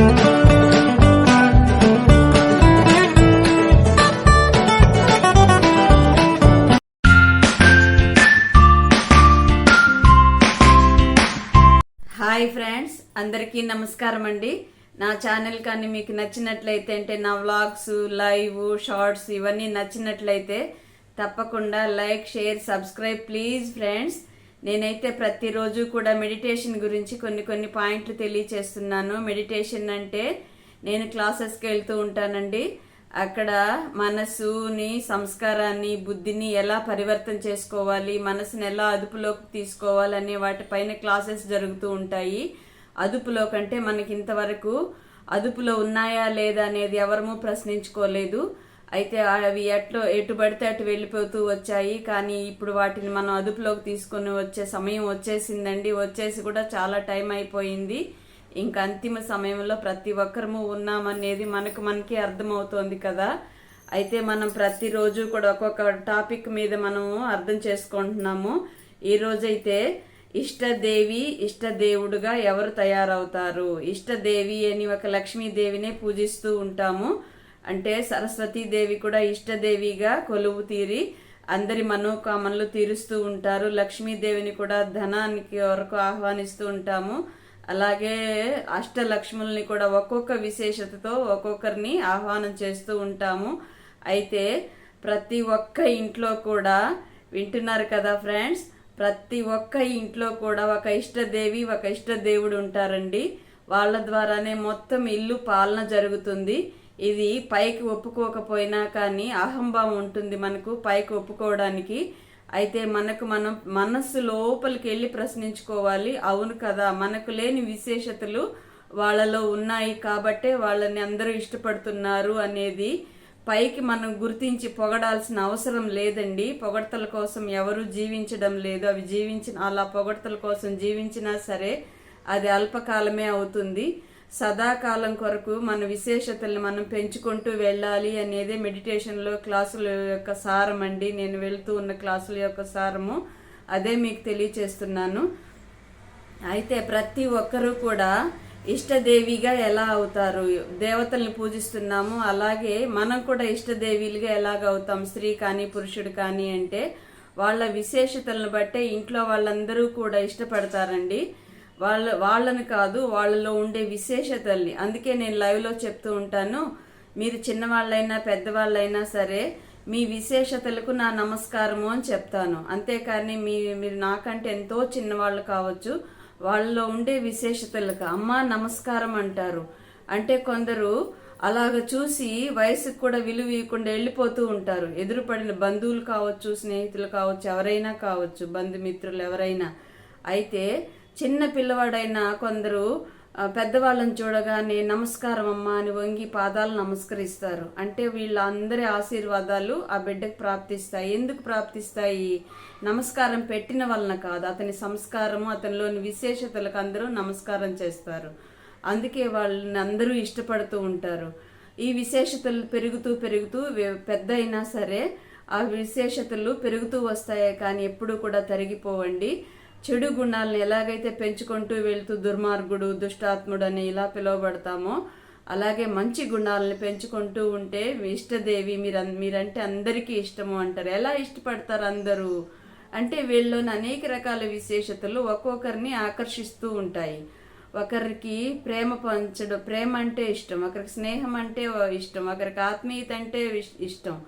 Hi friends అందరికీ నమస్కారం అండి. నా ఛానల్ కానీ మీకు నచ్చినట్లయితే అంటే నా వ్లాగ్స్ లైవ్ షార్ట్స్ ఇవన్నీ నచ్చినట్లయితే తప్పకుండా like share subscribe please friends. నేనైతే ప్రతిరోజు కూడా మెడిటేషన్ గురించి కొన్ని కొన్ని పాయింట్లు తెలియచేస్తున్నాను. మెడిటేషన్ అంటే నేను క్లాసెస్కి వెళ్తూ ఉంటానండి. అక్కడ మనసుని సంస్కారాన్ని బుద్ధిని ఎలా పరివర్తన చేసుకోవాలి మనసుని ఎలా అదుపులోకి తీసుకోవాలి అనే వాటిపైన క్లాసెస్ జరుగుతూ ఉంటాయి. అదుపులో కంటే మనకి ఇంతవరకు అదుపులో ఉన్నాయా లేదా అనేది ఎవరము ప్రశ్నించుకోలేదు. అయితే అవి ఎట్లో ఎటు పడితే అటు వెళ్ళిపోతూ వచ్చాయి. కానీ ఇప్పుడు వాటిని మనం అదుపులోకి తీసుకొని వచ్చే సమయం వచ్చేసిందండి. వచ్చేసి కూడా చాలా టైం అయిపోయింది. ఇంకా అంతిమ సమయంలో ప్రతి ఒక్కరము ఉన్నామనేది మనకు మనకి అర్థమవుతోంది కదా. అయితే మనం ప్రతిరోజు కూడా ఒక్కొక్క టాపిక్ మీద మనము అర్థం చేసుకుంటున్నాము. ఈ రోజైతే ఇష్టదేవి ఇష్టదేవుడుగా ఎవరు తయారవుతారు? ఇష్టదేవి అని ఒక లక్ష్మీదేవినే పూజిస్తూ ఉంటాము. అంటే సరస్వతీదేవి కూడా ఇష్టదేవిగా కొలువు తీరి అందరి మనోకామనలు తీరుస్తూ ఉంటారు. లక్ష్మీదేవిని కూడా ధనానికి వరకు ఆహ్వానిస్తూ ఉంటాము. అలాగే అష్టలక్ష్ముల్ని కూడా ఒక్కొక్క విశేషతతో ఒక్కొక్కరిని ఆహ్వానం చేస్తూ ఉంటాము. అయితే ప్రతి ఒక్క ఇంట్లో కూడా వింటున్నారు కదా ఫ్రెండ్స్? ప్రతి ఒక్క ఇంట్లో కూడా ఒక ఇష్టదేవి ఒక ఇష్టదేవుడు ఉంటారండి. వాళ్ళ ద్వారానే మొత్తం ఇల్లు పాలన జరుగుతుంది. ఇది పైకి ఒప్పుకోకపోయినా కానీ అహంభావం ఉంటుంది మనకు పైకి ఒప్పుకోవడానికి. అయితే మనకు మనం మనస్సు లోపలికి వెళ్ళి ప్రశ్నించుకోవాలి. అవును కదా మనకు లేని విశేషతలు వాళ్ళలో ఉన్నాయి కాబట్టే వాళ్ళని అందరూ ఇష్టపడుతున్నారు అనేది పైకి మనం గుర్తించి పొగడాల్సిన అవసరం లేదండి. పొగడతల కోసం ఎవరు జీవించడం లేదు. అవి జీవించిన అలా పొగడతల కోసం జీవించినా సరే అది అల్పకాలమే అవుతుంది. సదాకాలం కొరకు మన విశేషతల్ని మనం పెంచుకుంటూ వెళ్ళాలి అనేది మెడిటేషన్లో క్లాసుల యొక్క సారం అండి. నేను వెళ్తూ ఉన్న క్లాసుల యొక్క సారము అదే మీకు తెలియచేస్తున్నాను. అయితే ప్రతి ఒక్కరూ కూడా ఇష్టదేవిగా ఎలా అవుతారు? దేవతల్ని పూజిస్తున్నాము. అలాగే మనం కూడా ఇష్టదేవీలుగా ఎలాగ అవుతాం? స్త్రీ కానీ పురుషుడు కానీ అంటే వాళ్ళ విశేషతలను బట్టే ఇంట్లో వాళ్ళందరూ కూడా ఇష్టపడతారండి. వాళ్ళ వాళ్ళని కాదు వాళ్ళలో ఉండే విశేషతల్ని. అందుకే నేను లైవ్లో చెప్తూ ఉంటాను మీరు చిన్నవాళ్ళైనా పెద్దవాళ్ళైనా సరే మీ విశేషతలకు నా నమస్కారము అని చెప్తాను. అంతేకాని మీ మీరు నాకంటే ఎంతో చిన్నవాళ్ళు కావచ్చు వాళ్ళలో ఉండే విశేషతలకు అమ్మ నమస్కారం అంటారు. అంటే కొందరు అలాగ చూసి వయసుకు కూడా విలువ ఇవ్వకుండా వెళ్ళిపోతూ ఉంటారు. ఎదురుపడిన బంధువులు కావచ్చు స్నేహితులు కావచ్చు ఎవరైనా కావచ్చు బంధుమిత్రులు ఎవరైనా. అయితే చిన్న పిల్లవాడైన కొందరు పెద్దవాళ్ళని చూడగానే నమస్కారం అమ్మా అని వంగి పాదాలు నమస్కరిస్తారు. అంటే వీళ్ళందరి ఆశీర్వాదాలు ఆ బిడ్డకు ప్రాప్తిస్తాయి. ఎందుకు ప్రాప్తిస్తాయి? నమస్కారం పెట్టిన వలన కాదు. అతని సంస్కారము అతనిలోని విశేషతలకు అందరూ నమస్కారం చేస్తారు. అందుకే వాళ్ళని అందరూ ఇష్టపడుతూ ఉంటారు. ఈ విశేషతలు పెరుగుతూ పెరుగుతూ పెద్ద అయినా సరే ఆ విశేషతలు పెరుగుతూ వస్తాయే కానీ ఎప్పుడూ కూడా తరిగిపోవండి. చెడు గుణాలను ఎలాగైతే పెంచుకుంటూ వెళ్తూ దుర్మార్గుడు దుష్టాత్ముడు అని ఇలా పిలువబడతామో అలాగే మంచి గుణాలను పెంచుకుంటూ ఉంటే ఇష్టదేవి మీరు మీరంటే అందరికీ ఇష్టము అంటారు. ఎలా ఇష్టపడతారు అందరూ? అంటే వీళ్ళలోని అనేక రకాల విశేషతలు ఒక్కొక్కరిని ఆకర్షిస్తూ ఉంటాయి. ఒకరికి ప్రేమ పంచడం ప్రేమ అంటే ఇష్టం. ఒకరికి స్నేహం అంటే ఇష్టం. ఒకరికి ఆత్మీయత అంటే ఇష్- ఇష్టం.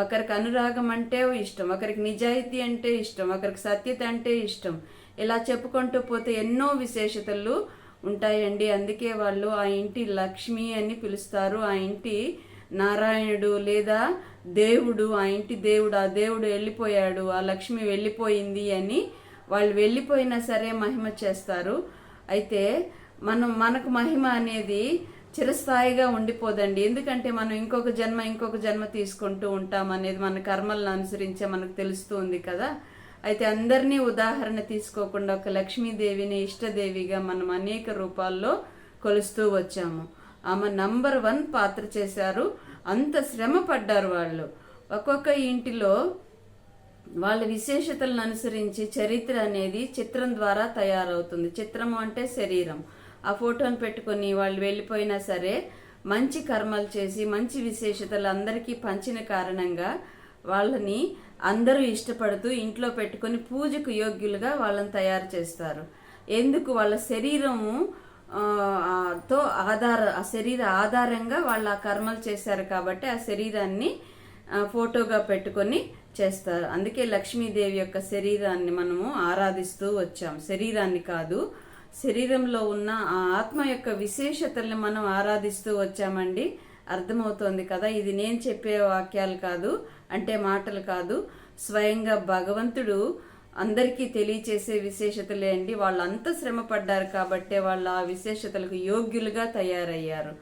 ఒకరికి అనురాగం అంటే ఇష్టం ఒకరికి నిజాయితీ అంటే ఇష్టం ఒకరికి సత్యత అంటే ఇష్టం. ఇలా చెప్పుకుంటూ పోతే ఎన్నో విశేషతలు ఉంటాయండి. అందుకే వాళ్ళు ఆ ఇంటి లక్ష్మి అని పిలుస్తారు. ఆ ఇంటి నారాయణుడు లేదా దేవుడు ఆ ఇంటి దేవుడు ఆ దేవుడు వెళ్ళిపోయాడు ఆ లక్ష్మి వెళ్ళిపోయింది అని వాళ్ళు వెళ్ళిపోయినా సరే మహిమ చేస్తారు. అయితే మనం మనకు మహిమ అనేది చిరస్థాయిగా ఉండిపోదండి. ఎందుకంటే మనం ఇంకొక జన్మ ఇంకొక జన్మ తీసుకుంటూ ఉంటాం అనేది మన కర్మలను అనుసరించే మనకు తెలుస్తూ ఉంది కదా. అయితే అందరినీ ఉదాహరణ తీసుకోకుండా ఒక లక్ష్మీదేవిని ఇష్టదేవిగా మనం అనేక రూపాల్లో కొలుస్తూ వచ్చాము. ఆమె నంబర్ వన్ పాత్ర చేశారు. అంత శ్రమ పడ్డారు వాళ్ళు. ఒక్కొక్క ఇంటిలో వాళ్ళ విశేషతలను అనుసరించి చరిత్ర అనేది చిత్రం ద్వారా తయారవుతుంది. చిత్రము అంటే శరీరం. ఆ ఫోటోని పెట్టుకొని వాళ్ళు వెళ్ళిపోయినా సరే మంచి కర్మలు చేసి మంచి విశేషతలు అందరికీ పంచిన కారణంగా వాళ్ళని అందరూ ఇష్టపడుతూ ఇంట్లో పెట్టుకొని పూజకు యోగ్యులుగా వాళ్ళని తయారు చేస్తారు. ఎందుకు? వాళ్ళ శరీరము తో ఆధార ఆ శరీర ఆధారంగా వాళ్ళు ఆ కర్మలు చేశారు కాబట్టి ఆ శరీరాన్ని ఫోటోగా పెట్టుకొని చేస్తారు. అందుకే లక్ష్మీదేవి యొక్క శరీరాన్ని మనము ఆరాధిస్తూ వచ్చాం. శరీరాన్ని కాదు శరీరంలో ఉన్న ఆ ఆత్మ యొక్క విశేషతల్ని మనం ఆరాధిస్తూ వచ్చామండి. అర్థమవుతోంది కదా ఇది నేను చెప్పే వాక్యాలు కాదు అంటే మాటలు కాదు. స్వయంగా భగవంతుడు అందరికీ తెలియచేసే విశేషతలే అండి. వాళ్ళు అంత శ్రమ పడ్డారు కాబట్టే వాళ్ళు ఆ విశేషతలకు యోగ్యులుగా తయారయ్యారు.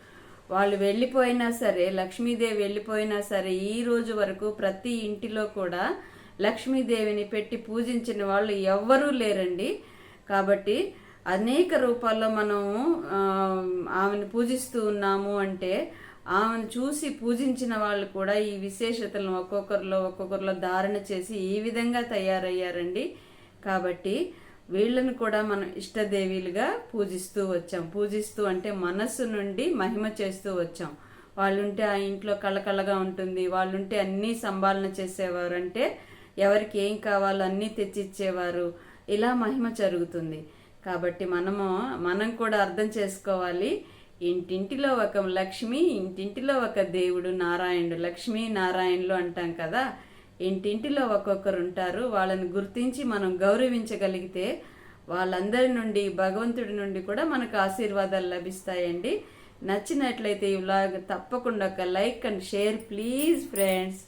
వాళ్ళు వెళ్ళిపోయినా సరే లక్ష్మీదేవి వెళ్ళిపోయినా సరే ఈ రోజు వరకు ప్రతి ఇంటిలో కూడా లక్ష్మీదేవిని పెట్టి పూజించిన వాళ్ళు ఎవ్వరూ లేరండి. కాబట్టి అనేక రూపాల్లో మనం ఆమెను పూజిస్తూ ఉన్నాము అంటే ఆమెను చూసి పూజించిన వాళ్ళు కూడా ఈ విశేషతలను ఒక్కొక్కరిలో ఒక్కొక్కరిలో ధారణ చేసి ఈ విధంగా తయారయ్యారండి. కాబట్టి వీళ్ళను కూడా మనం ఇష్టదేవీలుగా పూజిస్తూ వచ్చాం. పూజిస్తూ అంటే మనస్సు నుండి మహిమ చేస్తూ వచ్చాం. వాళ్ళుంటే ఆ ఇంట్లో కళకళగా ఉంటుంది. వాళ్ళుంటే అన్నీ సంభాలన చేసేవారు అంటే ఎవరికి ఏం కావాలో అన్నీ తెచ్చిచ్చేవారు. ఇలా మహిమ జరుగుతుంది. కాబట్టి మనము మనం కూడా అర్థం చేసుకోవాలి. ఇంటింటిలో ఒక లక్ష్మి ఇంటింటిలో ఒక దేవుడు నారాయణుడు. లక్ష్మీ నారాయణులు అంటాం కదా. ఇంటింటిలో ఒక్కొక్కరు ఉంటారు. వాళ్ళని గుర్తించి మనం గౌరవించగలిగితే వాళ్ళందరి నుండి భగవంతుడి నుండి కూడా మనకు ఆశీర్వాదాలు లభిస్తాయండి. నచ్చినట్లయితే ఈ వ్లాగ్ తప్పకుండా ఒక like and share please friends.